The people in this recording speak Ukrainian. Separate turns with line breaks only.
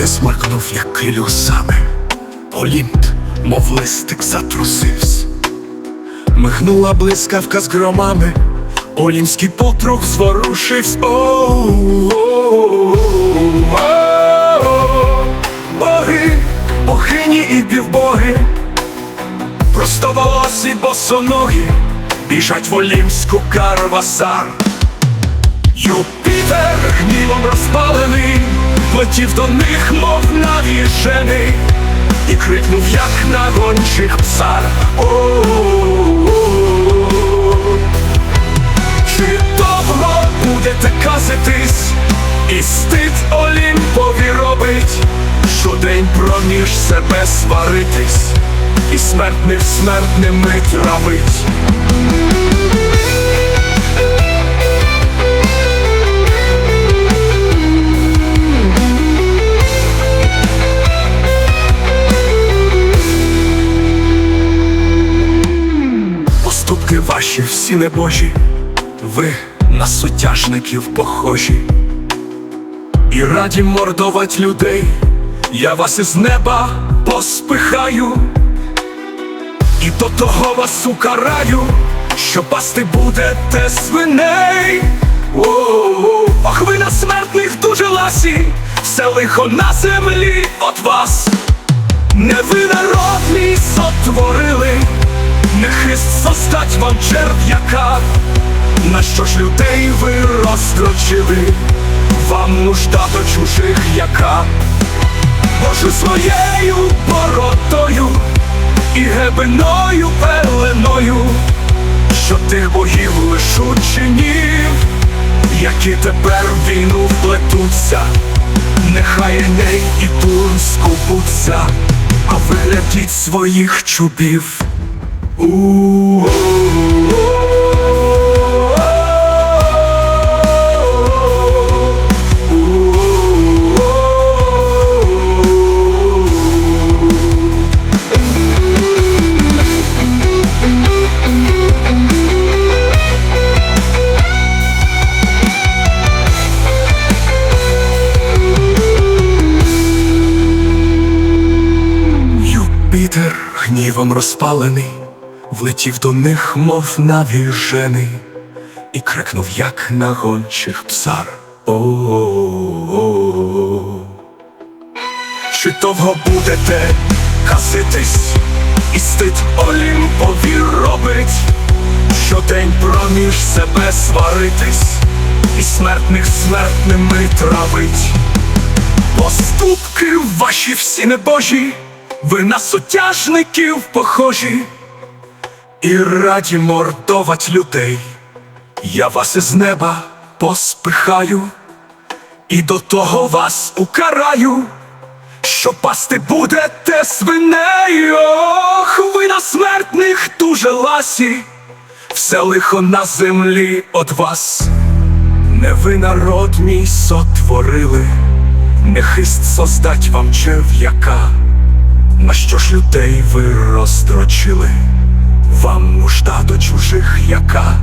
Я смаркнув, як килю саме. Олімп, мов листик, затрусився. Мигнула блискавка з громами, Олімський потрох зворушився. Боги, богині і півбоги, просто волосі босоногі, біжать в Олімську карвасан. Юпітер гнівом розпалений, летів до них, мов навіжений, і крикнув, як на гончих псар. О-о-о-о. Чи довго будете казитись, і стид Олімпові робить, щодень проміж себе сваритись, і смертних смертними травить. Ваші всі небожі, ви на сутяжників похожі, і раді мордовать людей, я вас із неба поспихаю, і до того вас укараю, що пасти будете свиней. О-о-о. Ох, ви на смертних дуже ласі, все лихо на землі от вас. Не ви народ мій сотворили, вам черв'яка, на що ж людей ви розстрочили, вам нужда до чужих яка, Боже своєю бородою і гебиною пеленою, що тих богів лиш учинів, які тепер в війну вплетуться, нехай Еней і Тур скупуться, а ви своїх чубів. Гнівом розпалений, влетів до них, мов навіжений, і крикнув, як на гончих псар. О-о-о-о. Чи довго будете казитись, і стид Олімпові робить, щодень проміж себе сваритись, і смертних смертними травить. Поступки ваші всі небожі, ви на сутяжників похожі, і раді мордовать людей. Я вас із неба поспихаю, і до того вас укараю, що пасти будете свиней. Ох, ви на смертних дуже ласі, все лихо на землі от вас. Не ви народ мій сотворили, не хист создать вам черв'яка, на що ж людей ви розстрочили, вам нужда до чужих яка.